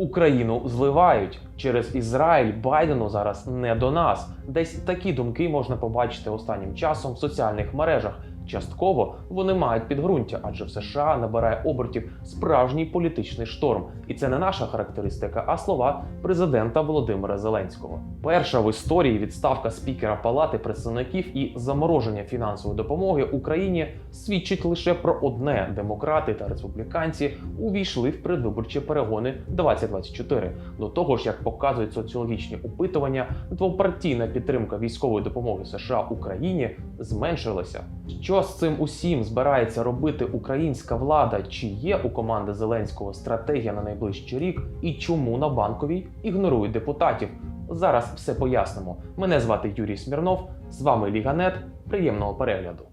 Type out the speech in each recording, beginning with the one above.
Україну зливають через Ізраїль Байдену зараз не до нас. Десь такі думки можна побачити останнім часом в соціальних мережах. Частково вони мають підґрунтя, адже в США набирає обертів справжній політичний шторм, і це не наша характеристика, а слова президента Володимира Зеленського. Перша в історії відставка спікера Палати представників і замороження фінансової допомоги Україні свідчить лише про одне: демократи та республіканці увійшли в предвиборчі перегони 2024. До того ж, як показують соціологічні опитування, двопартійна підтримка військової допомоги США Україні зменшилася. Що з цим усім збирається робити українська влада? Чи є у команди Зеленського стратегія на найближчий рік? І чому на банковій ігнорують депутатів? Зараз все пояснимо. Мене звати Юрій Смірнов. З вами Ліганет. Приємного перегляду.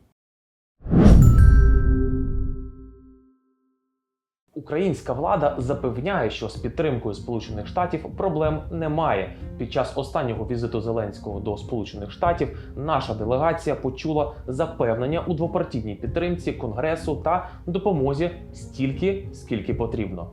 Українська влада запевняє, що з підтримкою Сполучених Штатів проблем немає. Під час останнього візиту Зеленського до Сполучених Штатів наша делегація почула запевнення у двопартійній підтримці Конгресу та допомозі стільки, скільки потрібно.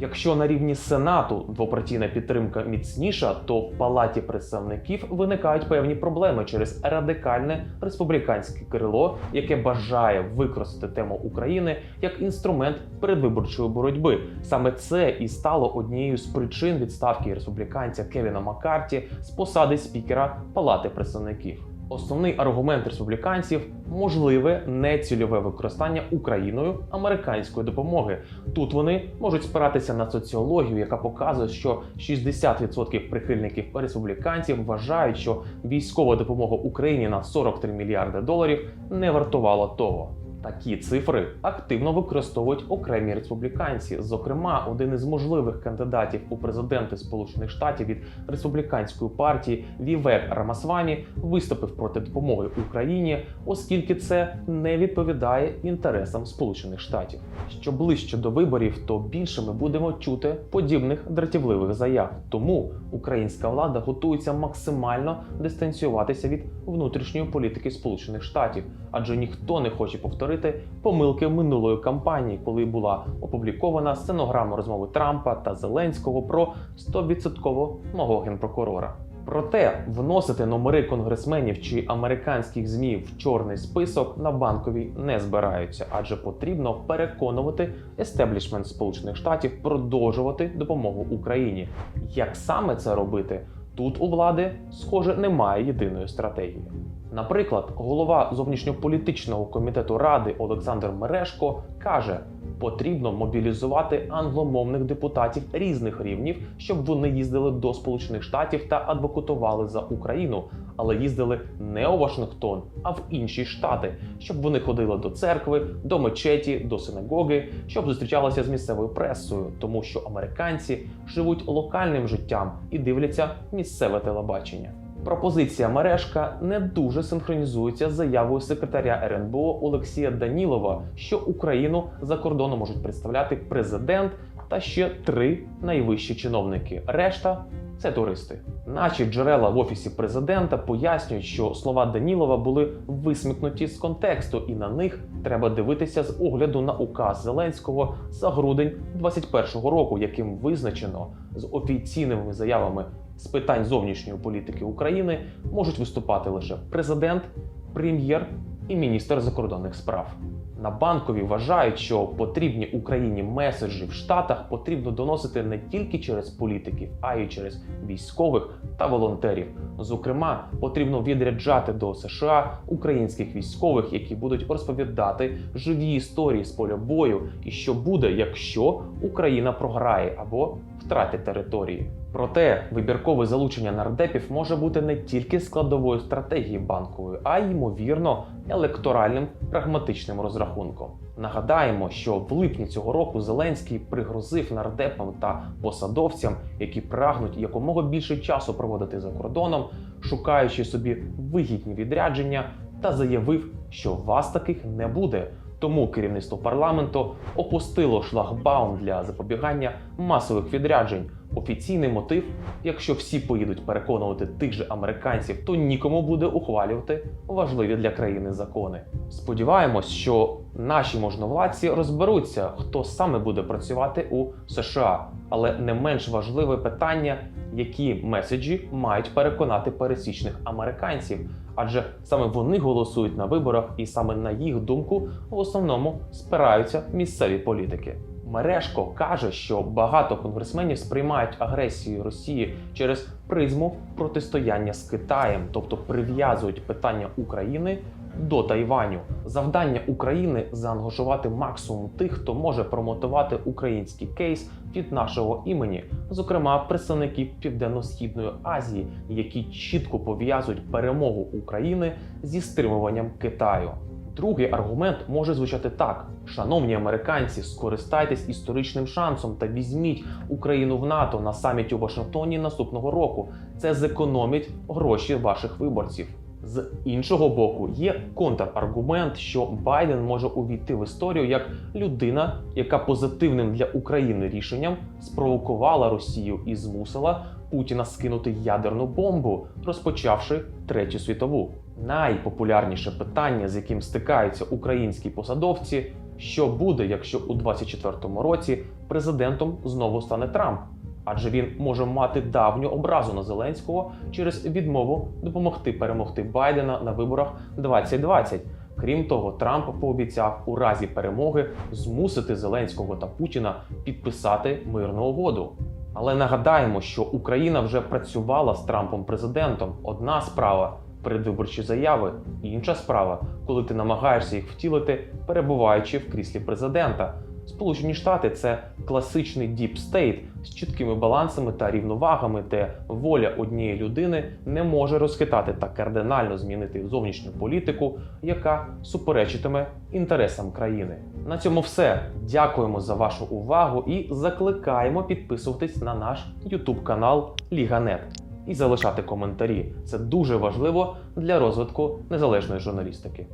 Якщо на рівні Сенату двопартійна підтримка міцніша, то в Палаті представників виникають певні проблеми через радикальне республіканське крило, яке бажає використати тему України як інструмент передвиборчої боротьби. Саме це і стало однією з причин відставки республіканця Кевіна Маккарті з посади спікера Палати представників. Основний аргумент республіканців можливе нецільове використання Україною американської допомоги. Тут вони можуть спиратися на соціологію, яка показує, що 60% прихильників республіканців вважають, що військова допомога Україні на 43 мільярди доларів не вартувала того. Такі цифри активно використовують окремі республіканці. Зокрема, один із можливих кандидатів у президенти Сполучених Штатів від республіканської партії Вівек Рамасвамі виступив проти допомоги Україні, оскільки це не відповідає інтересам Сполучених Штатів. Що ближче до виборів, то більше ми будемо чути подібних дратівливих заяв. Тому українська влада готується максимально дистанціюватися від внутрішньої політики Сполучених Штатів, адже ніхто не хоче повторити помилки минулої кампанії, коли була опублікована стенограма розмови Трампа та Зеленського про 100% мого генпрокурора. Проте вносити номери конгресменів чи американських змі в чорний список на банковій не збираються, адже потрібно переконувати естеблішмент Сполучених Штатів продовжувати допомогу Україні. Як саме це робити? Тут у влади, схоже, немає єдиної стратегії. Наприклад, голова зовнішньополітичного комітету ради Олександр Мерешко каже, потрібно мобілізувати англомовних депутатів різних рівнів, щоб вони їздили до Сполучених Штатів та адвокатували за Україну, але їздили не у Вашингтон, а в інші штати, щоб вони ходили до церкви, до мечеті, до синагоги, щоб зустрічалися з місцевою пресою, тому що американці живуть локальним життям і дивляться місцеве телебачення. Пропозиція мережка не дуже синхронізується з заявою секретаря РНБО Олексія Данілова, що Україну за кордоном можуть представляти президент та ще три найвищі чиновники. Решта це туристи. Наші джерела в офісі президента пояснюють, що слова Данілова були висмикнуті з контексту, і на них треба дивитися з огляду на указ Зеленського за грудень 2021 року, яким визначено з офіційними заявами з питань зовнішньої політики України можуть виступати лише президент, прем'єр і міністр закордонних справ. На банкові вважають, що потрібні Україні меседжі в Штатах потрібно доносити не тільки через політиків, а й через військових та волонтерів. Зокрема, потрібно відряджати до США українських військових, які будуть розповідати живі історії з поля бою, і що буде, якщо Україна програє або втратить території. Проте вибіркове залучення нардепів може бути не тільки складовою стратегії банкової, а ймовірно електоральним прагматичним розрахунком. Нагадаємо, що в липні цього року Зеленський пригрозив нардепам та посадовцям, які прагнуть якомога більше часу проводити за кордоном, шукаючи собі вигідні відрядження, та заявив, що вас таких не буде. Тому керівництво парламенту опустило шлагбаум для запобігання масових відряджень. Офіційний мотив: якщо всі поїдуть переконувати тих же американців, то нікому буде ухвалювати важливі для країни закони. Сподіваємось, що наші можновладці розберуться, хто саме буде працювати у США, але не менш важливе питання, які меседжі мають переконати пересічних американців, адже саме вони голосують на виборах, і саме на їх думку в основному спираються місцеві політики. Мережко каже, що багато конгресменів сприймають агресію Росії через призму протистояння з Китаєм, тобто прив'язують питання України до Тайваню. Завдання України заангажувати максимум тих, хто може промотувати український кейс від нашого імені, зокрема представників Південно-східної Азії, які чітко пов'язують перемогу України зі стримуванням Китаю. Другий аргумент може звучати так: шановні американці, скористайтесь історичним шансом та візьміть Україну в НАТО на саміті у Вашингтоні наступного року. Це зекономить гроші ваших виборців. З іншого боку, є контраргумент, що Байден може увійти в історію як людина, яка позитивним для України рішенням спровокувала Росію і змусила Путіна скинути ядерну бомбу, розпочавши третю світову. Найпопулярніше питання, з яким стикаються українські посадовці, що буде, якщо у 2024 році президентом знову стане Трамп, адже він може мати давню образу на Зеленського через відмову допомогти перемогти Байдена на виборах 2020. Крім того, Трамп пообіцяв у разі перемоги змусити Зеленського та Путіна підписати мирну угоду. Але нагадаємо, що Україна вже працювала з Трампом президентом. Одна справа передвиборчі заяви, інша справа, коли ти намагаєшся їх втілити, перебуваючи в кріслі президента. Сполучені Штати це класичний deep state з чіткими балансами та рівновагами, де воля однієї людини не може розхитати та кардинально змінити зовнішню політику, яка суперечитиме інтересам країни. На цьому все. Дякуємо за вашу увагу і закликаємо підписуватись на наш YouTube канал Ліганет і залишати коментарі. Це дуже важливо для розвитку незалежної журналістики.